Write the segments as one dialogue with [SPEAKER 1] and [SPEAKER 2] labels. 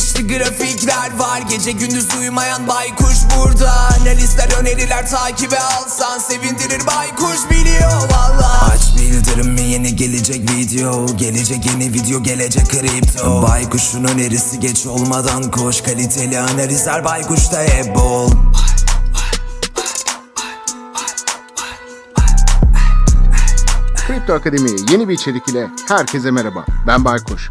[SPEAKER 1] Çeşitli grafikler var. Gece gündüz uyumayan baykuş burada. Analizler öneriler takibe alsan Sevindirir baykuş biliyor valla Aç bildirimi yeni gelecek video? Gelecek yeni video gelecek kripto. Baykuşun önerisi geç olmadan koş. Kaliteli analizler baykuşta hep bol
[SPEAKER 2] Kripto Akademi'ye yeni bir içerik ile herkese merhaba. Ben Baykuş.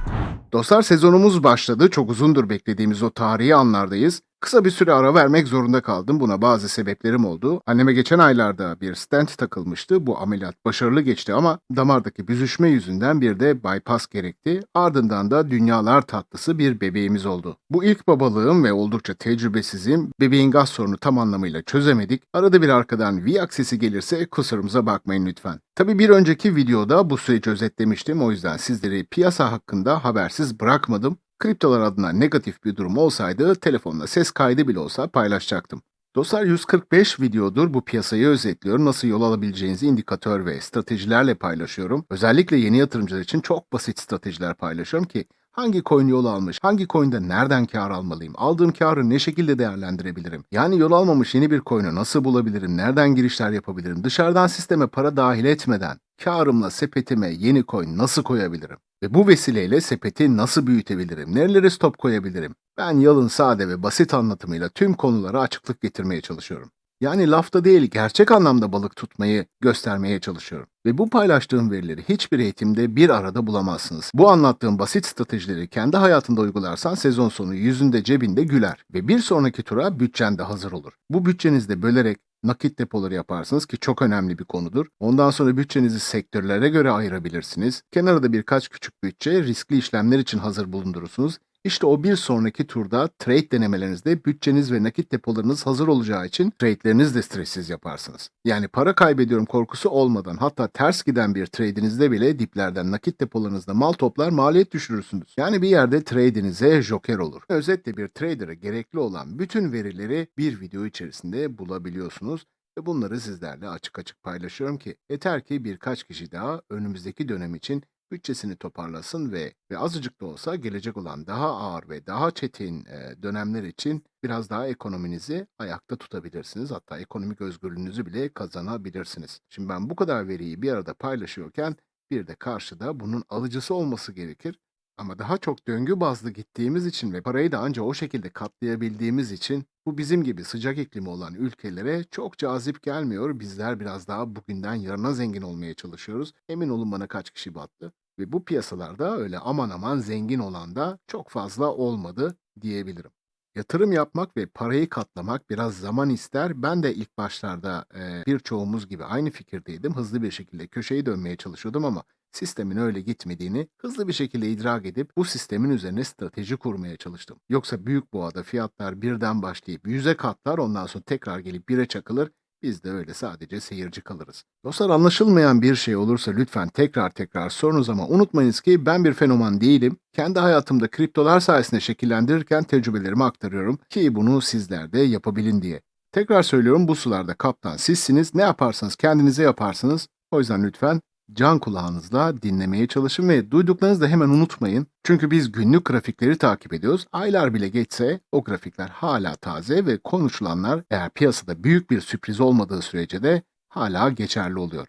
[SPEAKER 2] Dostlar sezonumuz başladı. Çok uzundur beklediğimiz o tarihi anlardayız. Kısa bir süre ara vermek zorunda kaldım. Buna bazı sebeplerim oldu. Anneme geçen aylarda bir stent takılmıştı. Bu ameliyat başarılı geçti ama damardaki büzüşme yüzünden bir de bypass gerekti. Ardından da dünyalar tatlısı bir bebeğimiz oldu. Bu ilk babalığım ve oldukça tecrübesizim. Bebeğin gaz sorunu tam anlamıyla çözemedik. Arada bir arkadan V aksesi gelirse kusurumuza bakmayın lütfen. Tabi bir önceki videoda bu süreci özetlemiştim. O yüzden sizleri piyasa hakkında habersiz bırakmadım. Kriptolar adına negatif bir durum olsaydı telefonla ses kaydı bile olsa paylaşacaktım. Dostlar 145 videodur bu piyasayı özetliyorum. Nasıl yol alabileceğinizi indikatör ve stratejilerle paylaşıyorum. Özellikle yeni yatırımcılar için çok basit stratejiler paylaşıyorum ki hangi coin yol almış, hangi coin'de nereden kar almalıyım, aldığım karı ne şekilde değerlendirebilirim? Yani yol almamış yeni bir coin'i nasıl bulabilirim, nereden girişler yapabilirim, dışarıdan sisteme para dahil etmeden karımla sepetime yeni coin nasıl koyabilirim? Ve bu vesileyle sepeti nasıl büyütebilirim, nerelere stop koyabilirim? Ben yalın sade ve basit anlatımıyla tüm konulara açıklık getirmeye çalışıyorum. Yani lafta değil gerçek anlamda balık tutmayı göstermeye çalışıyorum. Ve bu paylaştığım verileri hiçbir eğitimde bir arada bulamazsınız. Bu anlattığım basit stratejileri kendi hayatında uygularsan sezon sonu yüzünde cebinde güler. Ve bir sonraki tura bütçen de hazır olur. Bu bütçenizde bölerek nakit depoları yaparsınız ki çok önemli bir konudur. Ondan sonra bütçenizi sektörlere göre ayırabilirsiniz. Kenara da birkaç küçük bütçe riskli işlemler için hazır bulundurursunuz. İşte o bir sonraki turda trade denemelerinizde bütçeniz ve nakit depolarınız hazır olacağı için trade'lerinizi de stressiz yaparsınız. Yani para kaybediyorum korkusu olmadan hatta ters giden bir trade'inizde bile diplerden nakit depolarınızda mal toplar maliyet düşürürsünüz. Yani bir yerde trade'inize joker olur. Özetle bir trader'a gerekli olan bütün verileri bir video içerisinde bulabiliyorsunuz ve bunları sizlerle açık açık paylaşıyorum ki yeter ki birkaç kişi daha önümüzdeki dönem için bütçesini toparlasın ve ve azıcık da olsa gelecek olan daha ağır ve daha çetin e, dönemler için biraz daha ekonominizi ayakta tutabilirsiniz. Hatta ekonomik özgürlüğünüzü bile kazanabilirsiniz. Şimdi ben bu kadar veriyi bir arada paylaşıyorken bir de karşıda bunun alıcısı olması gerekir. Ama daha çok döngü bazlı gittiğimiz için ve parayı da ancak o şekilde katlayabildiğimiz için bu bizim gibi sıcak iklimi olan ülkelere çok cazip gelmiyor. Bizler biraz daha bugünden yarına zengin olmaya çalışıyoruz. Emin olun bana kaç kişi battı. Ve bu piyasalarda öyle aman aman zengin olan da çok fazla olmadı diyebilirim. Yatırım yapmak ve parayı katlamak biraz zaman ister. Ben de ilk başlarda e, birçoğumuz gibi aynı fikirdeydim. Hızlı bir şekilde köşeyi dönmeye çalışıyordum ama sistemin öyle gitmediğini hızlı bir şekilde idrak edip bu sistemin üzerine strateji kurmaya çalıştım. Yoksa büyük boğada fiyatlar birden başlayıp yüze katlar ondan sonra tekrar gelip bire çakılır biz de öyle sadece seyirci kalırız. Dostlar anlaşılmayan bir şey olursa lütfen tekrar tekrar sorunuz ama unutmayınız ki ben bir fenomen değilim. Kendi hayatımda kriptolar sayesinde şekillendirirken tecrübelerimi aktarıyorum ki bunu sizler de yapabilin diye. Tekrar söylüyorum bu sularda kaptan sizsiniz. Ne yaparsanız kendinize yaparsınız. O yüzden lütfen can kulağınızla dinlemeye çalışın ve duyduklarınızı da hemen unutmayın. Çünkü biz günlük grafikleri takip ediyoruz. Aylar bile geçse o grafikler hala taze ve konuşulanlar eğer piyasada büyük bir sürpriz olmadığı sürece de hala geçerli oluyor.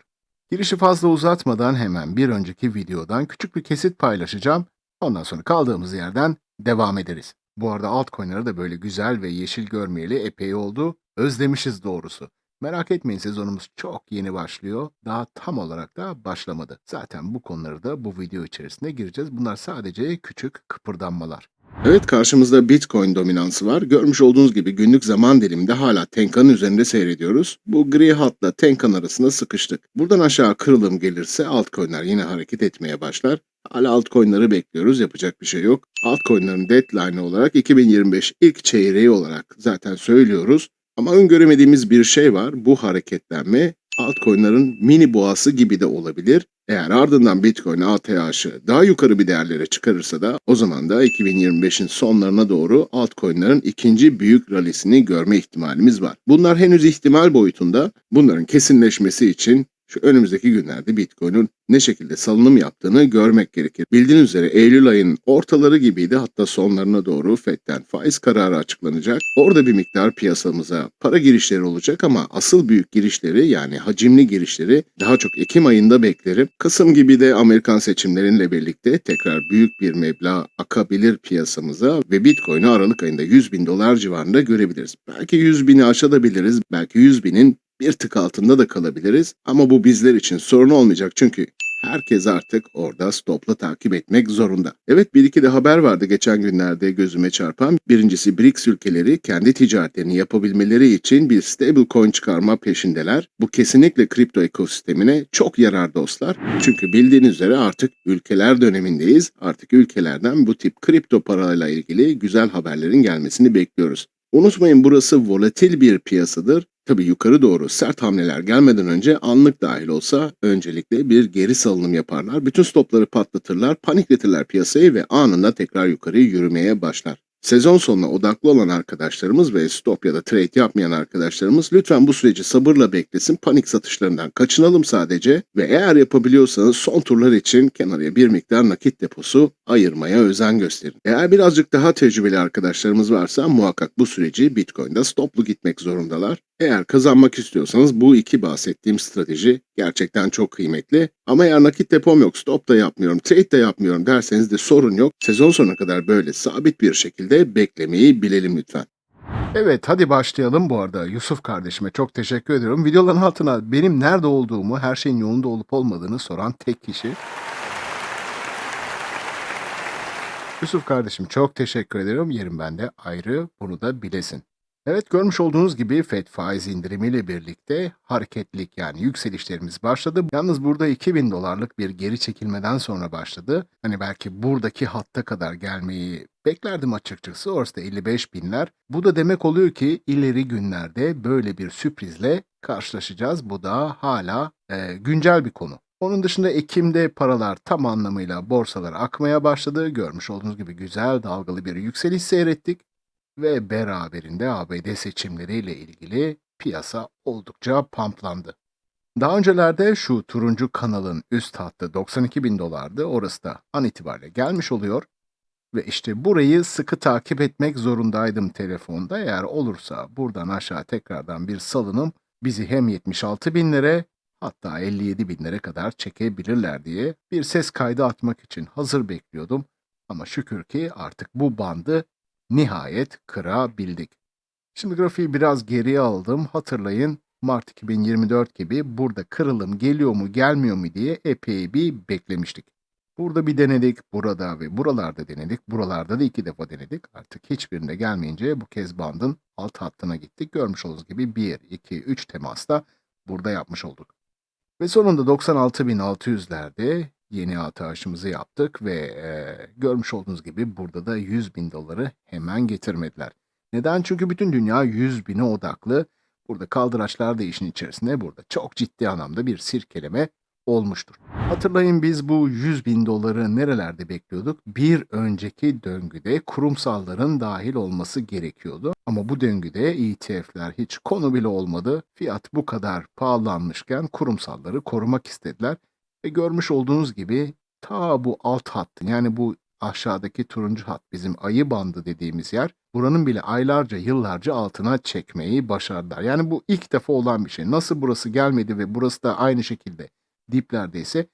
[SPEAKER 2] Girişi fazla uzatmadan hemen bir önceki videodan küçük bir kesit paylaşacağım. Ondan sonra kaldığımız yerden devam ederiz. Bu arada altcoin'leri de böyle güzel ve yeşil görmeyeli epey oldu. Özlemişiz doğrusu. Merak etmeyin sezonumuz çok yeni başlıyor. Daha tam olarak da başlamadı. Zaten bu konuları da bu video içerisinde gireceğiz. Bunlar sadece küçük kıpırdanmalar. Evet karşımızda Bitcoin dominansı var. Görmüş olduğunuz gibi günlük zaman diliminde hala Tenkan'ın üzerinde seyrediyoruz. Bu gri hatla Tenkan arasında sıkıştık. Buradan aşağı kırılım gelirse altcoin'ler yine hareket etmeye başlar. Hala altcoin'ları bekliyoruz. Yapacak bir şey yok. Altcoin'lerin deadline'ı olarak 2025 ilk çeyreği olarak zaten söylüyoruz. Ama öngöremediğimiz bir şey var. Bu hareketlenme altcoin'ların mini boğası gibi de olabilir. Eğer ardından Bitcoin ATH'ı daha yukarı bir değerlere çıkarırsa da o zaman da 2025'in sonlarına doğru altcoin'ların ikinci büyük rallisini görme ihtimalimiz var. Bunlar henüz ihtimal boyutunda. Bunların kesinleşmesi için şu önümüzdeki günlerde Bitcoin'in ne şekilde salınım yaptığını görmek gerekir. Bildiğiniz üzere Eylül ayının ortaları gibiydi hatta sonlarına doğru FED'den faiz kararı açıklanacak. Orada bir miktar piyasamıza para girişleri olacak ama asıl büyük girişleri yani hacimli girişleri daha çok Ekim ayında beklerim. Kasım gibi de Amerikan seçimleriyle birlikte tekrar büyük bir meblağ akabilir piyasamıza ve Bitcoin'i Aralık ayında 100 bin dolar civarında görebiliriz. Belki 100 bini aşabiliriz, belki 100 binin bir tık altında da kalabiliriz ama bu bizler için sorun olmayacak çünkü herkes artık orada stopla takip etmek zorunda. Evet bir iki de haber vardı geçen günlerde gözüme çarpan. Birincisi BRICS ülkeleri kendi ticaretlerini yapabilmeleri için bir stable coin çıkarma peşindeler. Bu kesinlikle kripto ekosistemine çok yarar dostlar. Çünkü bildiğiniz üzere artık ülkeler dönemindeyiz. Artık ülkelerden bu tip kripto parayla ilgili güzel haberlerin gelmesini bekliyoruz. Unutmayın burası volatil bir piyasadır. Tabii yukarı doğru sert hamleler gelmeden önce anlık dahil olsa öncelikle bir geri salınım yaparlar. Bütün stopları patlatırlar, panikletirler piyasayı ve anında tekrar yukarı yürümeye başlar. Sezon sonuna odaklı olan arkadaşlarımız ve stop ya da trade yapmayan arkadaşlarımız lütfen bu süreci sabırla beklesin. Panik satışlarından kaçınalım sadece ve eğer yapabiliyorsanız son turlar için kenarıya bir miktar nakit deposu ayırmaya özen gösterin. Eğer birazcık daha tecrübeli arkadaşlarımız varsa muhakkak bu süreci Bitcoin'de stoplu gitmek zorundalar. Eğer kazanmak istiyorsanız bu iki bahsettiğim strateji gerçekten çok kıymetli. Ama eğer nakit depom yok, stop da yapmıyorum, trade de yapmıyorum derseniz de sorun yok. Sezon sonuna kadar böyle sabit bir şekilde beklemeyi bilelim lütfen. Evet hadi başlayalım bu arada. Yusuf kardeşime çok teşekkür ediyorum. Videoların altına benim nerede olduğumu, her şeyin yolunda olup olmadığını soran tek kişi. Yusuf kardeşim çok teşekkür ederim. Yerim bende ayrı bunu da bilesin. Evet görmüş olduğunuz gibi FED faiz indirimiyle birlikte hareketlilik yani yükselişlerimiz başladı. Yalnız burada 2000 dolarlık bir geri çekilmeden sonra başladı. Hani belki buradaki hatta kadar gelmeyi beklerdim açıkçası. Orası da 55 binler. Bu da demek oluyor ki ileri günlerde böyle bir sürprizle karşılaşacağız. Bu da hala e, güncel bir konu. Onun dışında Ekim'de paralar tam anlamıyla borsalara akmaya başladı. Görmüş olduğunuz gibi güzel dalgalı bir yükseliş seyrettik ve beraberinde ABD seçimleriyle ilgili piyasa oldukça pamplandı. Daha öncelerde şu turuncu kanalın üst hattı 92 bin dolardı. Orası da an itibariyle gelmiş oluyor. Ve işte burayı sıkı takip etmek zorundaydım telefonda. Eğer olursa buradan aşağı tekrardan bir salınım bizi hem 76 binlere hatta 57 binlere kadar çekebilirler diye bir ses kaydı atmak için hazır bekliyordum. Ama şükür ki artık bu bandı nihayet kırabildik. Şimdi grafiği biraz geriye aldım. Hatırlayın Mart 2024 gibi burada kırılım geliyor mu gelmiyor mu diye epey bir beklemiştik. Burada bir denedik, burada ve buralarda denedik. Buralarda da iki defa denedik. Artık hiçbirinde gelmeyince bu kez bandın alt hattına gittik. Görmüş olduğunuz gibi 1, 2, 3 temasta burada yapmış olduk. Ve sonunda 96.600'lerde yeni atağışımızı yaptık ve e, görmüş olduğunuz gibi burada da 100 bin doları hemen getirmediler. Neden? Çünkü bütün dünya 100 bine odaklı. Burada kaldıraçlar da işin içerisinde burada çok ciddi anlamda bir sirkeleme olmuştur. Hatırlayın biz bu 100 bin doları nerelerde bekliyorduk? Bir önceki döngüde kurumsalların dahil olması gerekiyordu. Ama bu döngüde ETF'ler hiç konu bile olmadı. Fiyat bu kadar pahalanmışken kurumsalları korumak istediler. Ve görmüş olduğunuz gibi ta bu alt hattın yani bu aşağıdaki turuncu hat bizim ayı bandı dediğimiz yer buranın bile aylarca yıllarca altına çekmeyi başardılar. Yani bu ilk defa olan bir şey. Nasıl burası gelmedi ve burası da aynı şekilde diplerdeyse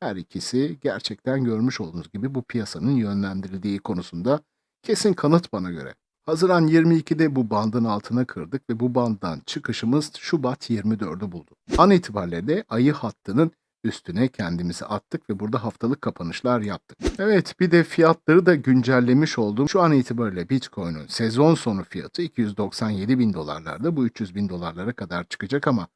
[SPEAKER 2] her ikisi gerçekten görmüş olduğunuz gibi bu piyasanın yönlendirildiği konusunda kesin kanıt bana göre. Haziran 22'de bu bandın altına kırdık ve bu banddan çıkışımız Şubat 24'ü buldu. An itibariyle de ayı hattının üstüne kendimizi attık ve burada haftalık kapanışlar yaptık. Evet bir de fiyatları da güncellemiş oldum. Şu an itibariyle Bitcoin'in sezon sonu fiyatı 297 bin dolarlarda bu 300 bin dolarlara kadar çıkacak ama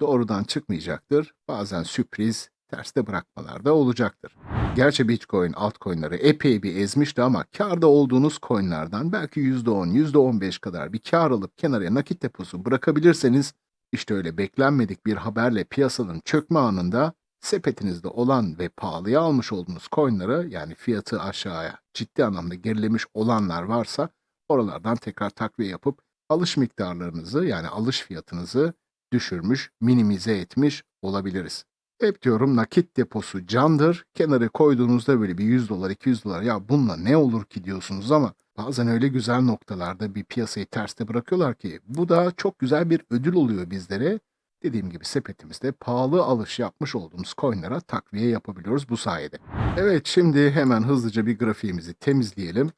[SPEAKER 2] doğrudan çıkmayacaktır. Bazen sürpriz terste bırakmalar da olacaktır. Gerçi Bitcoin altcoin'ları epey bir ezmişti ama karda olduğunuz coin'lerden belki %10, %15 kadar bir kar alıp kenara nakit deposu bırakabilirseniz işte öyle beklenmedik bir haberle piyasanın çökme anında sepetinizde olan ve pahalıya almış olduğunuz coin'ları yani fiyatı aşağıya ciddi anlamda gerilemiş olanlar varsa oralardan tekrar takviye yapıp alış miktarlarınızı yani alış fiyatınızı düşürmüş, minimize etmiş olabiliriz. Hep diyorum nakit deposu candır. Kenara koyduğunuzda böyle bir 100 dolar, 200 dolar ya bununla ne olur ki diyorsunuz ama bazen öyle güzel noktalarda bir piyasayı terste bırakıyorlar ki bu da çok güzel bir ödül oluyor bizlere. Dediğim gibi sepetimizde pahalı alış yapmış olduğumuz coinlere takviye yapabiliyoruz bu sayede. Evet şimdi hemen hızlıca bir grafiğimizi temizleyelim.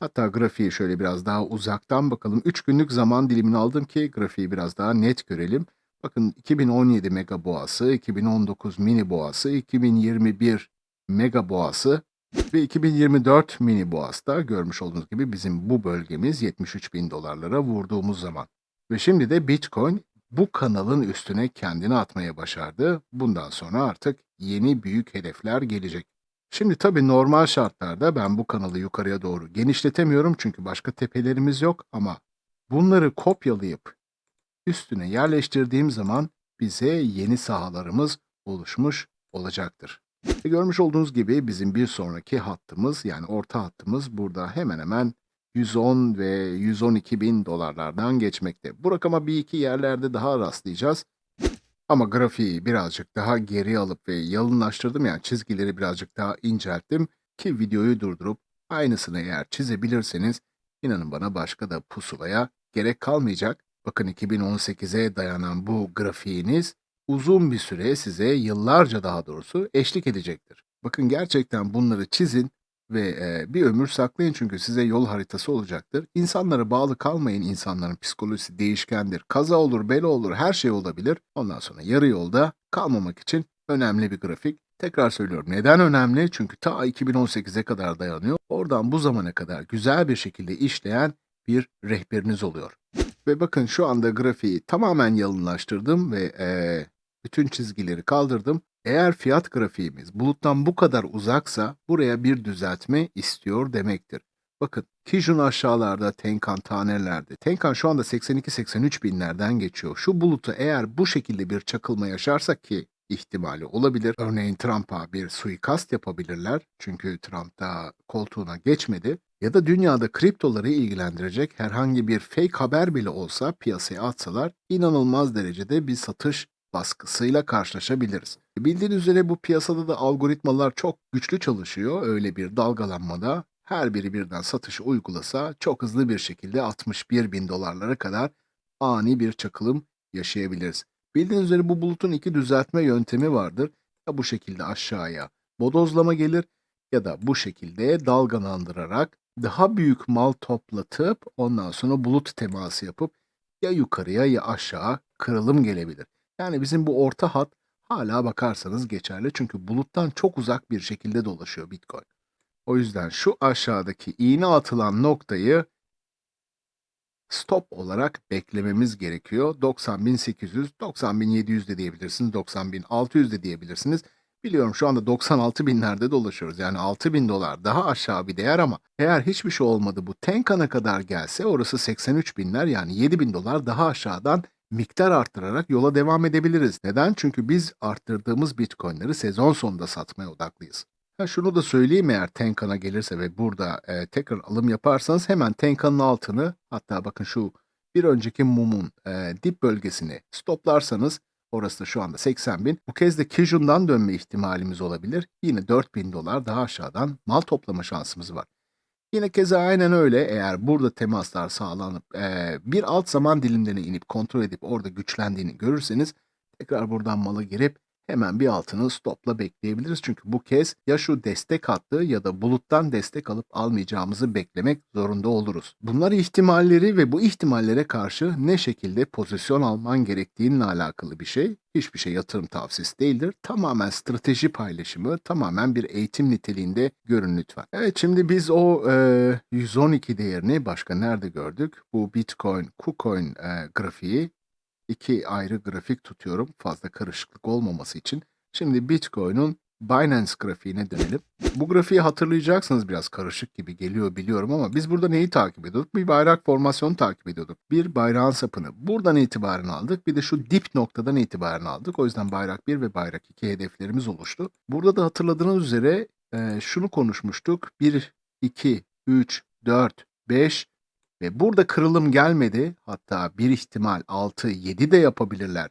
[SPEAKER 2] Hatta grafiği şöyle biraz daha uzaktan bakalım. 3 günlük zaman dilimini aldım ki grafiği biraz daha net görelim. Bakın 2017 mega boğası, 2019 mini boğası, 2021 mega boğası ve 2024 mini boğasta görmüş olduğunuz gibi bizim bu bölgemiz 73 bin dolarlara vurduğumuz zaman. Ve şimdi de Bitcoin bu kanalın üstüne kendini atmaya başardı. Bundan sonra artık yeni büyük hedefler gelecek. Şimdi tabii normal şartlarda ben bu kanalı yukarıya doğru genişletemiyorum çünkü başka tepelerimiz yok ama bunları kopyalayıp üstüne yerleştirdiğim zaman bize yeni sahalarımız oluşmuş olacaktır. Ve görmüş olduğunuz gibi bizim bir sonraki hattımız yani orta hattımız burada hemen hemen 110 ve 112 bin dolarlardan geçmekte. Bu rakama bir iki yerlerde daha rastlayacağız. Ama grafiği birazcık daha geri alıp ve yalınlaştırdım yani çizgileri birazcık daha incelttim ki videoyu durdurup aynısını eğer çizebilirseniz inanın bana başka da pusulaya gerek kalmayacak. Bakın 2018'e dayanan bu grafiğiniz uzun bir süre size yıllarca daha doğrusu eşlik edecektir. Bakın gerçekten bunları çizin ve e, bir ömür saklayın çünkü size yol haritası olacaktır. İnsanlara bağlı kalmayın. İnsanların psikolojisi değişkendir. Kaza olur, bela olur, her şey olabilir. Ondan sonra yarı yolda kalmamak için önemli bir grafik. Tekrar söylüyorum. Neden önemli? Çünkü ta 2018'e kadar dayanıyor. Oradan bu zamana kadar güzel bir şekilde işleyen bir rehberiniz oluyor. Ve bakın şu anda grafiği tamamen yalınlaştırdım ve eee, bütün çizgileri kaldırdım. Eğer fiyat grafiğimiz buluttan bu kadar uzaksa buraya bir düzeltme istiyor demektir. Bakın Kijun aşağılarda, Tenkan tanelerde. Tenkan şu anda 82-83 binlerden geçiyor. Şu bulutu eğer bu şekilde bir çakılma yaşarsak ki ihtimali olabilir. Örneğin Trump'a bir suikast yapabilirler. Çünkü Trump da koltuğuna geçmedi. Ya da dünyada kriptoları ilgilendirecek herhangi bir fake haber bile olsa piyasaya atsalar inanılmaz derecede bir satış baskısıyla karşılaşabiliriz. Bildiğiniz üzere bu piyasada da algoritmalar çok güçlü çalışıyor. Öyle bir dalgalanmada her biri birden satışı uygulasa çok hızlı bir şekilde 61 bin dolarlara kadar ani bir çakılım yaşayabiliriz. Bildiğiniz üzere bu bulutun iki düzeltme yöntemi vardır. Ya bu şekilde aşağıya bodozlama gelir ya da bu şekilde dalgalandırarak daha büyük mal toplatıp ondan sonra bulut teması yapıp ya yukarıya ya aşağı kırılım gelebilir. Yani bizim bu orta hat hala bakarsanız geçerli çünkü buluttan çok uzak bir şekilde dolaşıyor Bitcoin. O yüzden şu aşağıdaki iğne atılan noktayı stop olarak beklememiz gerekiyor. 90.800, 90.700 de diyebilirsiniz, 90.600 de diyebilirsiniz. Biliyorum şu anda 96 binlerde dolaşıyoruz. Yani 6 bin dolar daha aşağı bir değer ama eğer hiçbir şey olmadı bu Tenkan'a kadar gelse orası 83 binler yani 7 bin dolar daha aşağıdan miktar arttırarak yola devam edebiliriz. Neden? Çünkü biz arttırdığımız bitcoinleri sezon sonunda satmaya odaklıyız. Ha şunu da söyleyeyim eğer Tenkan'a gelirse ve burada e, tekrar alım yaparsanız hemen Tenkan'ın altını hatta bakın şu bir önceki mumun e, dip bölgesini stoplarsanız orası da şu anda 80 bin. Bu kez de Kijun'dan dönme ihtimalimiz olabilir. Yine 4 bin dolar daha aşağıdan mal toplama şansımız var. Yine keza aynen öyle. Eğer burada temaslar sağlanıp e, bir alt zaman dilimlerine inip kontrol edip orada güçlendiğini görürseniz tekrar buradan mala girip hemen bir altını stopla bekleyebiliriz. Çünkü bu kez ya şu destek hattı ya da buluttan destek alıp almayacağımızı beklemek zorunda oluruz. Bunlar ihtimalleri ve bu ihtimallere karşı ne şekilde pozisyon alman gerektiğinle alakalı bir şey. Hiçbir şey yatırım tavsiyesi değildir. Tamamen strateji paylaşımı, tamamen bir eğitim niteliğinde görün lütfen. Evet şimdi biz o e, 112 değerini başka nerede gördük? Bu Bitcoin, KuCoin e, grafiği iki ayrı grafik tutuyorum fazla karışıklık olmaması için. Şimdi Bitcoin'un Binance grafiğine dönelim. Bu grafiği hatırlayacaksınız biraz karışık gibi geliyor biliyorum ama biz burada neyi takip ediyorduk? Bir bayrak formasyonu takip ediyorduk. Bir bayrağın sapını buradan itibaren aldık. Bir de şu dip noktadan itibaren aldık. O yüzden bayrak 1 ve bayrak 2 hedeflerimiz oluştu. Burada da hatırladığınız üzere e, şunu konuşmuştuk. 1, 2, 3, 4, 5 ve burada kırılım gelmedi. Hatta bir ihtimal 6-7 de yapabilirler.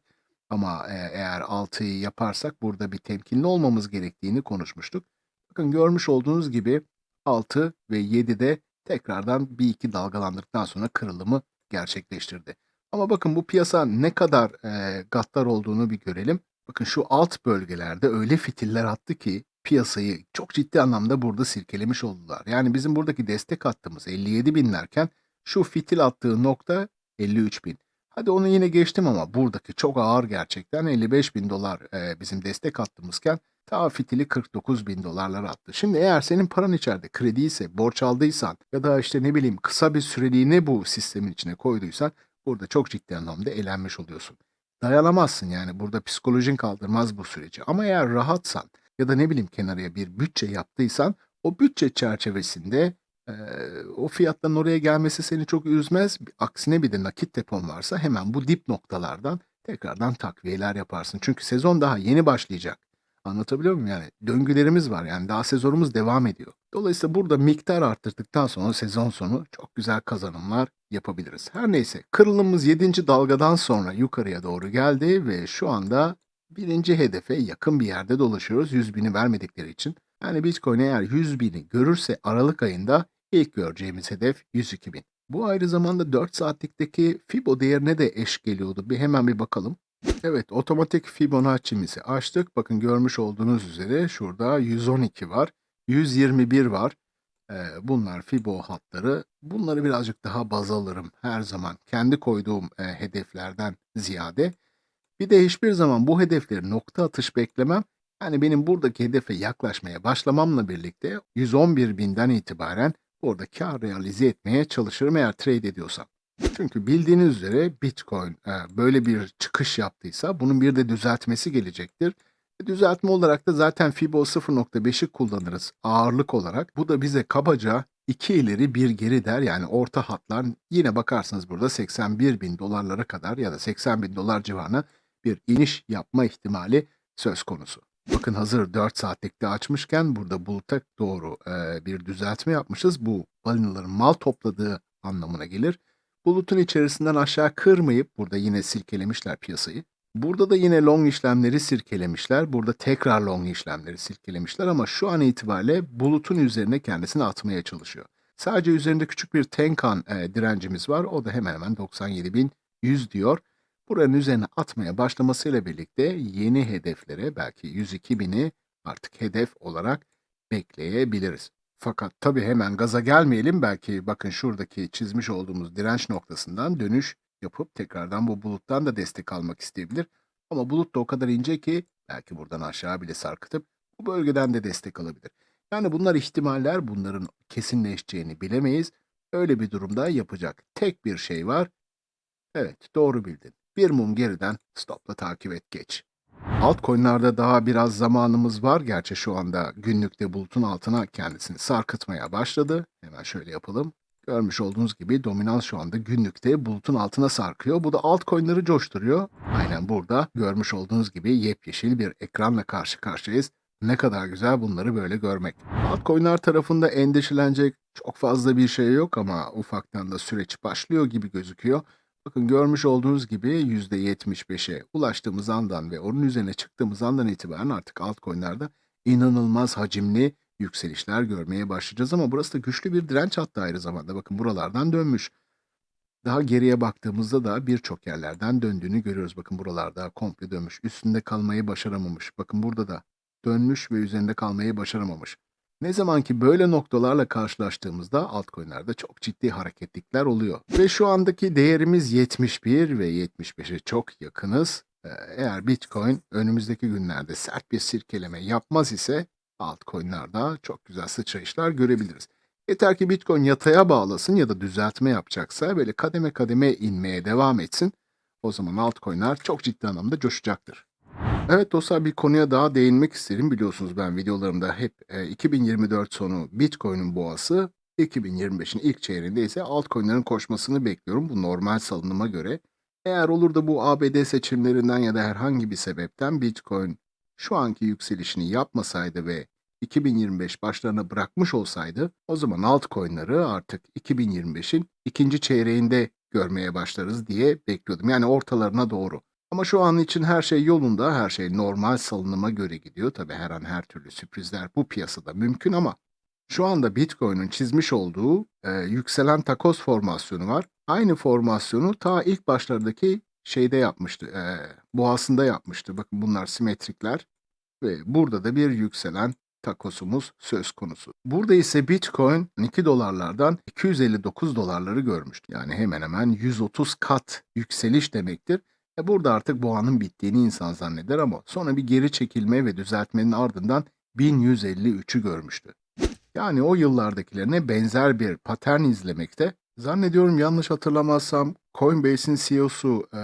[SPEAKER 2] Ama e, eğer 6'yı yaparsak burada bir temkinli olmamız gerektiğini konuşmuştuk. Bakın görmüş olduğunuz gibi 6 ve 7'de tekrardan bir iki dalgalandıktan sonra kırılımı gerçekleştirdi. Ama bakın bu piyasa ne kadar e, gaddar olduğunu bir görelim. Bakın şu alt bölgelerde öyle fitiller attı ki piyasayı çok ciddi anlamda burada sirkelemiş oldular. Yani bizim buradaki destek hattımız 57 binlerken şu fitil attığı nokta 53 bin. Hadi onu yine geçtim ama buradaki çok ağır gerçekten 55 bin dolar e, bizim destek hattımızken ta fitili 49 bin dolarlara attı. Şimdi eğer senin paran içeride kredi ise, borç aldıysan ya da işte ne bileyim kısa bir süreliğine bu sistemin içine koyduysan burada çok ciddi anlamda elenmiş oluyorsun. Dayanamazsın yani burada psikolojin kaldırmaz bu süreci. Ama eğer rahatsan ya da ne bileyim kenarıya bir bütçe yaptıysan o bütçe çerçevesinde o fiyatların oraya gelmesi seni çok üzmez. Aksine bir de nakit depon varsa hemen bu dip noktalardan tekrardan takviyeler yaparsın. Çünkü sezon daha yeni başlayacak. Anlatabiliyor muyum yani? Döngülerimiz var yani daha sezonumuz devam ediyor. Dolayısıyla burada miktar arttırdıktan sonra sezon sonu çok güzel kazanımlar yapabiliriz. Her neyse kırılımımız 7. dalgadan sonra yukarıya doğru geldi ve şu anda birinci hedefe yakın bir yerde dolaşıyoruz 100 bini vermedikleri için. Yani Bitcoin eğer 100 bini görürse Aralık ayında ilk göreceğimiz hedef 102 bin. Bu ayrı zamanda 4 saatlikteki Fibo değerine de eş geliyordu. Bir hemen bir bakalım. Evet otomatik Fibonacci'mizi açtık. Bakın görmüş olduğunuz üzere şurada 112 var. 121 var. Ee, bunlar Fibo hatları. Bunları birazcık daha baz alırım her zaman. Kendi koyduğum e, hedeflerden ziyade. Bir de hiçbir zaman bu hedefleri nokta atış beklemem. Yani benim buradaki hedefe yaklaşmaya başlamamla birlikte 111 binden itibaren burada kar realize etmeye çalışırım eğer trade ediyorsam. Çünkü bildiğiniz üzere Bitcoin e, böyle bir çıkış yaptıysa bunun bir de düzeltmesi gelecektir. E, Düzeltme olarak da zaten Fibo 0.5'i kullanırız ağırlık olarak. Bu da bize kabaca 2 ileri bir geri der. Yani orta hatlar yine bakarsınız burada 81 bin dolarlara kadar ya da 80 bin dolar civarına bir iniş yapma ihtimali söz konusu. Bakın hazır 4 saatlikte açmışken burada buluta doğru e, bir düzeltme yapmışız. Bu balinaların mal topladığı anlamına gelir. Bulutun içerisinden aşağı kırmayıp burada yine silkelemişler piyasayı. Burada da yine long işlemleri sirkelemişler. Burada tekrar long işlemleri sirkelemişler ama şu an itibariyle bulutun üzerine kendisini atmaya çalışıyor. Sadece üzerinde küçük bir Tenkan e, direncimiz var. O da hemen hemen 97.100 diyor. Buranın üzerine atmaya başlamasıyla birlikte yeni hedeflere belki 102.000'i artık hedef olarak bekleyebiliriz. Fakat tabii hemen gaza gelmeyelim. Belki bakın şuradaki çizmiş olduğumuz direnç noktasından dönüş yapıp tekrardan bu buluttan da destek almak isteyebilir. Ama bulut da o kadar ince ki belki buradan aşağı bile sarkıtıp bu bölgeden de destek alabilir. Yani bunlar ihtimaller, bunların kesinleşeceğini bilemeyiz. Öyle bir durumda yapacak tek bir şey var. Evet, doğru bildin. Bir mum geriden stopla takip et geç. Altcoin'larda daha biraz zamanımız var. Gerçi şu anda günlükte bulutun altına kendisini sarkıtmaya başladı. Hemen şöyle yapalım. Görmüş olduğunuz gibi dominans şu anda günlükte bulutun altına sarkıyor. Bu da altcoin'leri coşturuyor. Aynen burada görmüş olduğunuz gibi yepyeşil bir ekranla karşı karşıyayız. Ne kadar güzel bunları böyle görmek. Altcoin'ler tarafında endişelenecek çok fazla bir şey yok ama ufaktan da süreç başlıyor gibi gözüküyor. Bakın görmüş olduğunuz gibi %75'e ulaştığımız andan ve onun üzerine çıktığımız andan itibaren artık altcoin'lerde inanılmaz hacimli yükselişler görmeye başlayacağız ama burası da güçlü bir direnç hattı ayrı zamanda. Bakın buralardan dönmüş. Daha geriye baktığımızda da birçok yerlerden döndüğünü görüyoruz. Bakın buralarda komple dönmüş. Üstünde kalmayı başaramamış. Bakın burada da dönmüş ve üzerinde kalmayı başaramamış. Ne zaman ki böyle noktalarla karşılaştığımızda altcoin'lerde çok ciddi hareketlikler oluyor. Ve şu andaki değerimiz 71 ve 75'e çok yakınız. Ee, Eğer Bitcoin önümüzdeki günlerde sert bir sirkeleme yapmaz ise altcoin'larda çok güzel sıçrayışlar görebiliriz. Yeter ki Bitcoin yataya bağlasın ya da düzeltme yapacaksa böyle kademe kademe inmeye devam etsin. O zaman altcoin'ler çok ciddi anlamda coşacaktır. Evet dostlar bir konuya daha değinmek isterim. Biliyorsunuz ben videolarımda hep e, 2024 sonu Bitcoin'in boğası, 2025'in ilk çeyreğinde ise altcoin'lerin koşmasını bekliyorum. Bu normal salınıma göre. Eğer olur da bu ABD seçimlerinden ya da herhangi bir sebepten Bitcoin şu anki yükselişini yapmasaydı ve 2025 başlarına bırakmış olsaydı o zaman altcoin'ları artık 2025'in ikinci çeyreğinde görmeye başlarız diye bekliyordum. Yani ortalarına doğru. Ama şu an için her şey yolunda, her şey normal salınıma göre gidiyor. Tabii her an her türlü sürprizler bu piyasada mümkün ama şu anda Bitcoin'in çizmiş olduğu e, yükselen takoz formasyonu var. Aynı formasyonu ta ilk başlardaki şeyde yapmıştı, e, boğasında yapmıştı. Bakın bunlar simetrikler ve burada da bir yükselen takosumuz söz konusu. Burada ise Bitcoin 2 dolarlardan 259 dolarları görmüştü. Yani hemen hemen 130 kat yükseliş demektir. E burada artık boğanın bittiğini insan zanneder ama sonra bir geri çekilme ve düzeltmenin ardından 1153'ü görmüştü. Yani o yıllardakilerine benzer bir patern izlemekte. Zannediyorum yanlış hatırlamazsam Coinbase'in CEO'su e,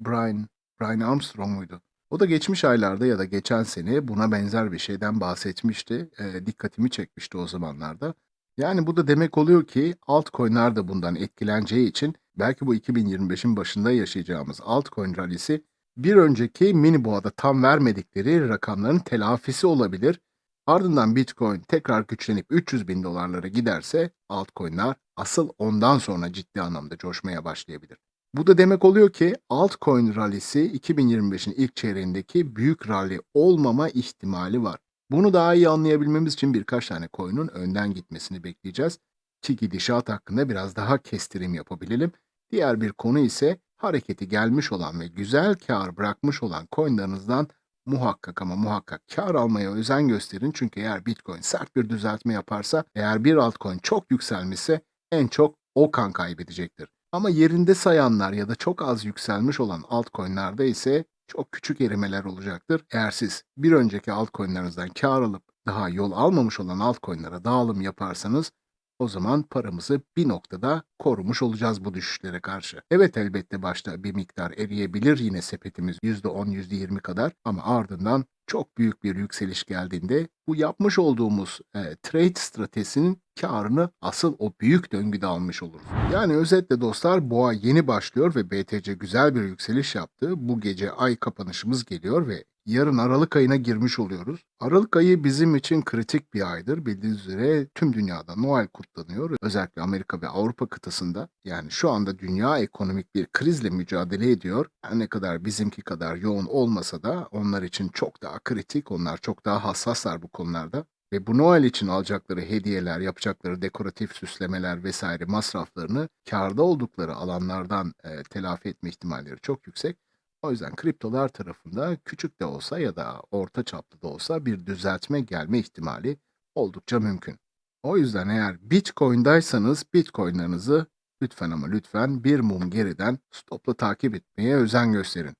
[SPEAKER 2] Brian, Brian Armstrong muydu? O da geçmiş aylarda ya da geçen sene buna benzer bir şeyden bahsetmişti. E, dikkatimi çekmişti o zamanlarda. Yani bu da demek oluyor ki altcoin'ler de bundan etkileneceği için belki bu 2025'in başında yaşayacağımız altcoin rallisi bir önceki mini boğada tam vermedikleri rakamların telafisi olabilir. Ardından Bitcoin tekrar güçlenip 300 bin dolarlara giderse altcoin'ler asıl ondan sonra ciddi anlamda coşmaya başlayabilir. Bu da demek oluyor ki altcoin rallisi 2025'in ilk çeyreğindeki büyük rally olmama ihtimali var. Bunu daha iyi anlayabilmemiz için birkaç tane coin'in önden gitmesini bekleyeceğiz ki gidişat hakkında biraz daha kestirim yapabilelim. Diğer bir konu ise hareketi gelmiş olan ve güzel kar bırakmış olan coin'larınızdan muhakkak ama muhakkak kar almaya özen gösterin. Çünkü eğer Bitcoin sert bir düzeltme yaparsa, eğer bir altcoin çok yükselmişse en çok o kan kaybedecektir. Ama yerinde sayanlar ya da çok az yükselmiş olan altcoin'lerde ise çok küçük erimeler olacaktır. Eğer siz bir önceki altcoin'lerinizden kar alıp daha yol almamış olan altcoin'lere dağılım yaparsanız o zaman paramızı bir noktada korumuş olacağız bu düşüşlere karşı. Evet elbette başta bir miktar eriyebilir yine sepetimiz %10, %20 kadar ama ardından çok büyük bir yükseliş geldiğinde bu yapmış olduğumuz e, trade stratejisinin karını asıl o büyük döngüde almış oluruz. Yani özetle dostlar boğa yeni başlıyor ve BTC güzel bir yükseliş yaptı. Bu gece ay kapanışımız geliyor ve yarın Aralık ayına girmiş oluyoruz. Aralık ayı bizim için kritik bir aydır. Bildiğiniz üzere tüm dünyada Noel kutlanıyor. Özellikle Amerika ve Avrupa kıtasında. Yani şu anda dünya ekonomik bir krizle mücadele ediyor. Her ne kadar bizimki kadar yoğun olmasa da onlar için çok daha kritik. Onlar çok daha hassaslar bu konularda. Ve bu Noel için alacakları hediyeler, yapacakları dekoratif süslemeler vesaire masraflarını karda oldukları alanlardan e, telafi etme ihtimalleri çok yüksek. O yüzden kriptolar tarafında küçük de olsa ya da orta çaplı da olsa bir düzeltme gelme ihtimali oldukça mümkün. O yüzden eğer Bitcoin'daysanız Bitcoin'larınızı lütfen ama lütfen bir mum geriden stopla takip etmeye özen gösterin.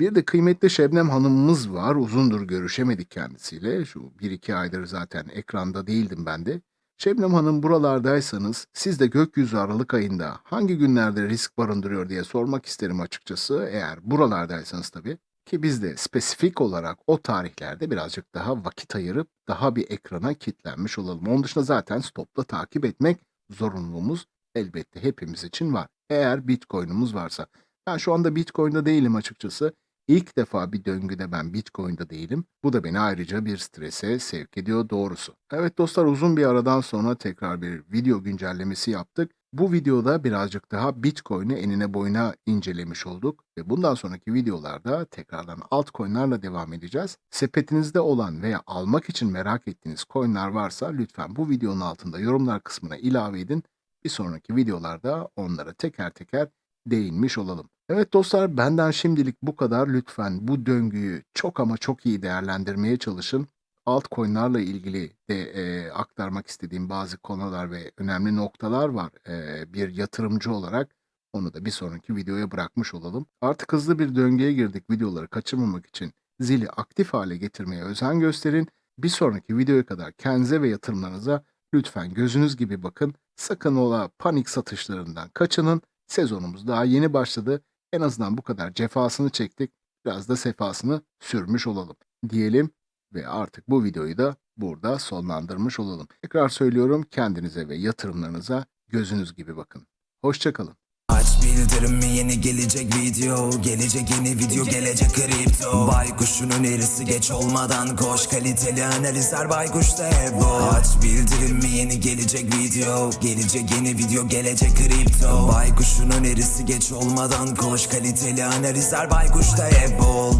[SPEAKER 2] Bir de kıymetli Şebnem Hanımımız var. Uzundur görüşemedik kendisiyle. Şu 1-2 aydır zaten ekranda değildim ben de. Şebnem Hanım buralardaysanız siz de gökyüzü Aralık ayında hangi günlerde risk barındırıyor diye sormak isterim açıkçası. Eğer buralardaysanız tabii ki biz de spesifik olarak o tarihlerde birazcık daha vakit ayırıp daha bir ekrana kilitlenmiş olalım. Onun dışında zaten stopla takip etmek zorunluluğumuz elbette hepimiz için var. Eğer Bitcoin'imiz varsa. Ben şu anda Bitcoin'de değilim açıkçası. İlk defa bir döngüde ben Bitcoin'de değilim. Bu da beni ayrıca bir strese sevk ediyor doğrusu. Evet dostlar uzun bir aradan sonra tekrar bir video güncellemesi yaptık. Bu videoda birazcık daha Bitcoin'i enine boyuna incelemiş olduk ve bundan sonraki videolarda tekrardan altcoin'lerle devam edeceğiz. Sepetinizde olan veya almak için merak ettiğiniz coin'ler varsa lütfen bu videonun altında yorumlar kısmına ilave edin. Bir sonraki videolarda onlara teker teker değinmiş olalım. Evet dostlar benden şimdilik bu kadar. Lütfen bu döngüyü çok ama çok iyi değerlendirmeye çalışın. Altcoin'larla ilgili de e, aktarmak istediğim bazı konular ve önemli noktalar var. E, bir yatırımcı olarak onu da bir sonraki videoya bırakmış olalım. Artık hızlı bir döngüye girdik videoları kaçırmamak için. Zili aktif hale getirmeye özen gösterin. Bir sonraki videoya kadar kendinize ve yatırımlarınıza lütfen gözünüz gibi bakın. Sakın ola panik satışlarından kaçının. Sezonumuz daha yeni başladı. En azından bu kadar cefasını çektik. Biraz da sefasını sürmüş olalım diyelim ve artık bu videoyu da burada sonlandırmış olalım. Tekrar söylüyorum kendinize ve yatırımlarınıza gözünüz gibi bakın. Hoşçakalın.
[SPEAKER 1] Aç bildirimi yeni gelecek video? Gelecek yeni video gelecek kripto. Baykuş'un önerisi geç olmadan koş. Kaliteli analizler Baykuş'ta hep bol Aç bildirimi yeni gelecek video? Gelecek yeni video gelecek kripto. Baykuş'un önerisi geç olmadan koş. Kaliteli analizler Baykuş'ta hep bol